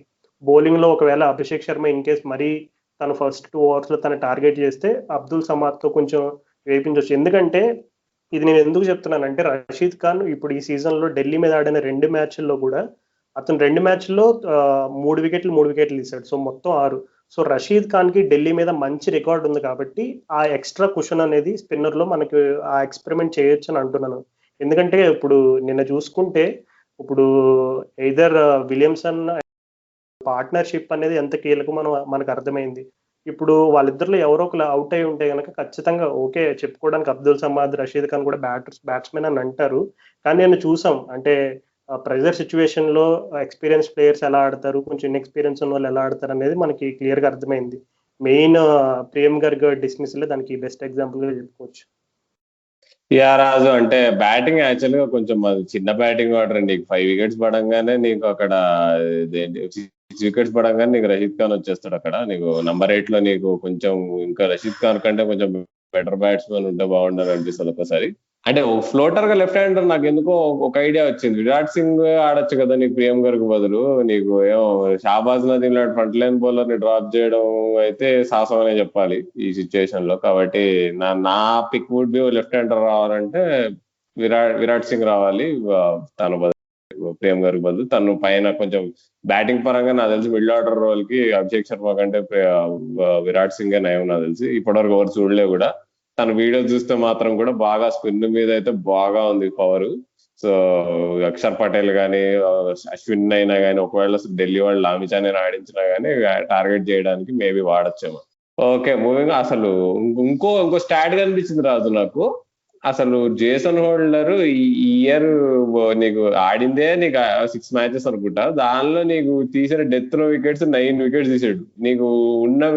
S1: బౌలింగ్లో ఒకవేళ అభిషేక్ శర్మ ఇన్ కేస్ మరీ తను ఫస్ట్ టూ ఓవర్స్లో తన టార్గెట్ చేస్తే అబ్దుల్ సమాద్తో కొంచెం వేపించవచ్చు ఎందుకంటే ఇది నేను ఎందుకు చెప్తున్నానంటే రషీద్ ఖాన్ ఇప్పుడు ఈ సీజన్లో ఢిల్లీ మీద ఆడిన రెండు మ్యాచ్ల్లో కూడా అతను రెండు మ్యాచ్ల్లో మూడు వికెట్లు మూడు వికెట్లు తీశాడు. సో మొత్తం ఆరు. సో రషీద్ ఖాన్కి ఢిల్లీ మీద మంచి రికార్డ్ ఉంది కాబట్టి ఆ ఎక్స్ట్రా కుషన్ అనేది స్పిన్నర్లో మనకి ఆ ఎక్స్పెరిమెంట్ చేయొచ్చు అని అంటున్నాను. ఎందుకంటే ఇప్పుడు నిన్న చూసుకుంటే ఇప్పుడు ఎయిదర్ విలియమ్సన్ పార్ట్నర్షిప్ అనేది ఎంత కీలకం మనం మనకు అర్థమైంది. ఇప్పుడు వాళ్ళిద్దరిలో ఎవరో ఒకరు అవుట్ అయి ఉంటే కనుక ఖచ్చితంగా ఓకే చెప్పుకోవడానికి అబ్దుల్ సమాద్ రషీద్ ఖాన్ కూడా బ్యాటర్స్ బ్యాట్స్మెన్ అని అంటారు. కానీ నేను చూసాం అంటే ప్రెజర్ సిచ్యువేషన్లో ఎక్స్పీరియన్స్ ప్లేయర్స్ ఎలా ఆడతారు కొంచెం ఇన్ఎక్స్పీరియన్స్ ఉన్న వాళ్ళు ఎలా ఆడతారు అనేది మనకి క్లియర్గా అర్థమైంది. మెయిన్ ప్రేమ్ గర్గ్ డిస్మిస్లే దానికి బెస్ట్ ఎగ్జాంపుల్గా చెప్పుకోవచ్చు.
S2: యా రాజు అంటే బ్యాటింగ్ యాక్చువల్గా కొంచెం చిన్న బ్యాటింగ్ ఆర్డర్ నీకు ఫైవ్ వికెట్స్ పడంగానే నీకు అక్కడ సిక్స్ వికెట్స్ పడగానే నీకు రషీద్ ఖాన్ వచ్చేస్తాడు అక్కడ. నీకు నంబర్ ఎయిట్లో నీకు కొంచెం ఇంకా రషీద్ ఖాన్ కంటే కొంచెం బెటర్ బ్యాట్స్మెన్ ఉంటే బాగుండాలి అనిపిస్తుంది ఒకసారి అంటే ఫ్లోటర్గా లెఫ్ట్ హ్యాండర్ నాకు ఎందుకో ఒక ఐడియా వచ్చింది. విరాట్ సింగ్ ఆడొచ్చు కదా నీకు ప్రియం గారికి బదులు. నీకు ఏమో షాబాజ్ నదీం లాంటి ఫ్రంట్ లైన్ బౌలర్ని డ్రాప్ చేయడం అయితే సాహసం అనే చెప్పాలి ఈ సిచ్యువేషన్లో. కాబట్టి నా నా pick would be left hander రావాలంటే విరాట్ విరాట్ సింగ్ రావాలి. తన బదులు. ప్రేమ్ గారికి బదులు. తను పైన కొంచెం బ్యాటింగ్ పరంగా నాకు తెలిసి మిడిల్ ఆర్డర్ రోల్కి అభిషేక్ శర్మ కంటే విరాట్ సింగ్ నయం నాకు తెలిసి. ఇప్పటివరకు ఎవరు చూడలే కూడా. తన వీడియో చూస్తే మాత్రం కూడా బాగా స్పిన్ మీద అయితే బాగా ఉంది పవర్ సో అక్షర్ పటేల్ కానీ అశ్విన్ అయినా కానీ ఒకవేళ ఢిల్లీ వాళ్ళు లామిచాని ఆడించినా కానీ టార్గెట్ చేయడానికి మేబీ వాడచ్చేమో. ఓకే మూవింగ్ అసలు ఇంకో ఇంకో స్టాట్ కనిపించింది రాజు నాకు. అసలు జేసన్ హోల్డర్ ఈ ఇయర్ నీకు ఆడిందే నీకు సిక్స్ మ్యాచెస్ అనుకుంటా. దానిలో నీకు తీసిన డెత్లో వికెట్స్ నైన్ వికెట్స్ తీసాడు. నీకు ఉన్న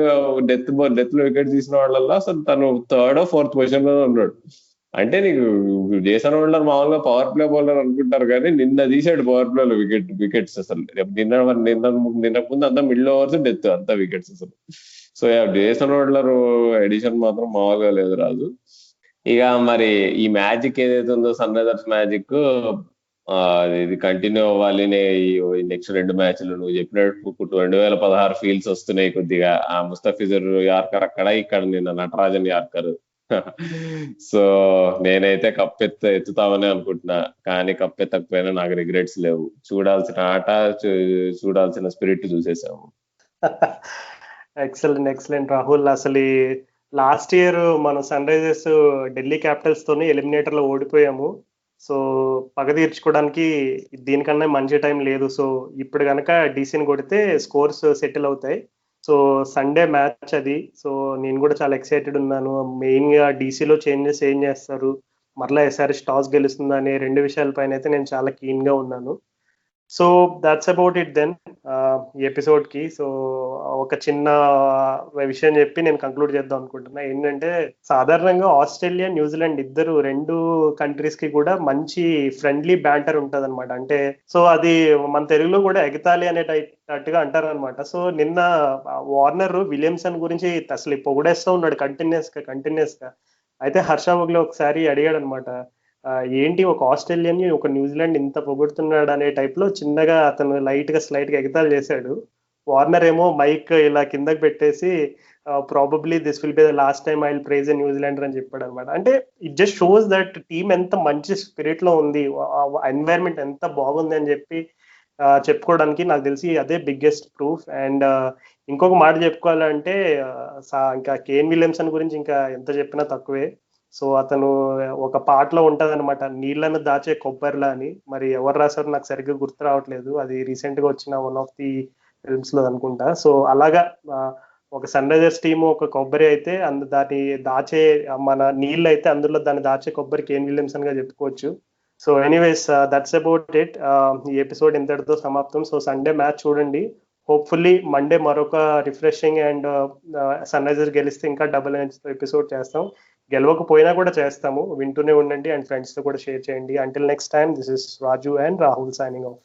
S2: డెత్ డెత్లో వికెట్స్ తీసిన వాళ్ళల్లో అసలు తను థర్డ్ ఫోర్త్ పొజిషన్లో ఉన్నాడు. అంటే నీకు జేసన్ హోల్డర్ మామూలుగా పవర్ ప్లే బౌలర్ అనుకుంటారు కానీ నిన్న తీసాడు పవర్ ప్లే లో వికెట్ వికెట్స్ అసలు. నిన్న నిన్న నిన్న ముందు అంతా మిడిల్ ఓవర్స్ డెత్ అంతా వికెట్స్ అసలు. సో జేసన్ హోల్డర్ ఎడిషన్ మాత్రం మామూలుగా లేదు రాజు. ఇక మరి ఈ మ్యాజిక్ ఏదైతే ఉందో సన్ రైజర్స్ మ్యాజిక్ ఇది కంటిన్యూ అవ్వాలి నెక్స్ట్ రెండు మ్యాచ్లు. నువ్వు చెప్పినట్టు రెండు వేల పదహారు ఫీల్స్ వస్తున్నాయి కొద్దిగా. ఆ ముస్తఫిజర్ యార్కర్ అక్కడ ఇక్కడ నిన్న నటరాజన్ యార్కర్. సో నేనైతే కప్పెత్త ఎత్తుతామని అనుకుంటున్నా. కానీ కప్పెత్తకపోయినా నాకు రిగ్రెట్స్ లేవు. చూడాల్సిన ఆట చూడాల్సిన స్పిరిట్ చూసేసాము.
S1: ఎక్సలెంట్ ఎక్సలెంట్ రాహుల్ అసలు లాస్ట్ ఇయర్ మనం సన్ రైజర్స్ ఢిల్లీ క్యాపిటల్స్ తోని ఎలిమినేటర్లో ఓడిపోయాము. సో పగ తీర్చుకోవడానికి దీనికన్నా మంచి టైం లేదు. సో ఇప్పుడు కనుక డీసీని కొడితే స్కోర్స్ సెటిల్ అవుతాయి. సో సండే మ్యాచ్ అది. సో నేను కూడా చాలా ఎక్సైటెడ్ ఉన్నాను. మెయిన్గా డీసీలో చేంజెస్ ఏం చేస్తారు? మరలా ఎస్ఆర్ఎస్ టాస్ గెలుస్తుందా అనే రెండు విషయాలపైన అయితే నేను చాలా క్లీన్గా ఉన్నాను. So that's about it then ఈ ఎపిసోడ్కి. సో ఒక చిన్న విషయం చెప్పి నేను కంక్లూడ్ చేద్దాం అనుకుంటున్నా. ఏంటంటే సాధారణంగా ఆస్ట్రేలియా న్యూజిలాండ్ ఇద్దరు రెండు కంట్రీస్కి కూడా మంచి ఫ్రెండ్లీ బ్యాంటర్ ఉంటది అనమాట అంటే సో అది మన తెలుగులో కూడా ఎగతాలి అనేటట్టుగా అంటారు అనమాట సో నిన్న వార్నర్ విలియమ్సన్ గురించి అసలు పొగిడేస్తూ ఉన్నాడు కంటిన్యూస్గా కంటిన్యూస్గా. అయితే హర్ష ఒకసారి అడిగాడు అనమాట ఏంటి ఒక ఆస్ట్రేలియన్ ఒక న్యూజిలాండ్ ఇంత పొగుడుతున్నాడు అనే టైప్లో చిన్నగా అతను లైట్గా స్లైట్గా ఎగతాలు చేశాడు. వార్నర్ ఏమో మైక్ ఇలా కిందకి పెట్టేసి probably this will be the last time I prize New Zealand అని చెప్పాడు అనమాట అంటే it just shows that team ఎంత మంచి స్పిరిట్లో ఉంది ఎన్వైరన్మెంట్ ఎంత బాగుంది అని చెప్పి చెప్పుకోవడానికి నాకు తెలిసి అదే బిగ్గెస్ట్ ప్రూఫ్ అండ్ ఇంకొక మాట చెప్పుకోవాలంటే ఇంకా కేన్ విలియమ్సన్ గురించి ఇంకా ఎంత చెప్పినా తక్కువే. సో అతను ఒక పాటలో ఉంటది అనమాట నీళ్ళను దాచే కొబ్బరిలా అని. మరి ఎవరు రాశారు నాకు సరిగ్గా గుర్తు రావట్లేదు. అది రీసెంట్గా వచ్చిన వన్ ఆఫ్ ది ఫిల్మ్స్లో అనుకుంటా. సో అలాగా ఒక సన్ రైజర్స్ టీమ్ ఒక కొబ్బరి అయితే అందు దాన్ని దాచే మన నీళ్ళు అయితే అందులో దాన్ని దాచే కొబ్బరి కేన్ విలియమ్సన్గా చెప్పుకోవచ్చు. So anyways that's about it. ఈ ఎపిసోడ్ ఇంతటితో సమాప్తం. సో సండే మ్యాచ్ చూడండి. హోప్ఫుల్లీ మండే మరొక రిఫ్రెషింగ్ అండ్ సన్ రైజర్స్ గెలిస్తే ఇంకా డబుల్ ఎపిసోడ్ చేస్తాం. గెలవకపోయినా కూడా చేస్తాము. వింటూనే ఉండండి అండ్ ఫ్రెండ్స్తో కూడా షేర్ చేయండి. Until next time this is Raju and Rahul signing off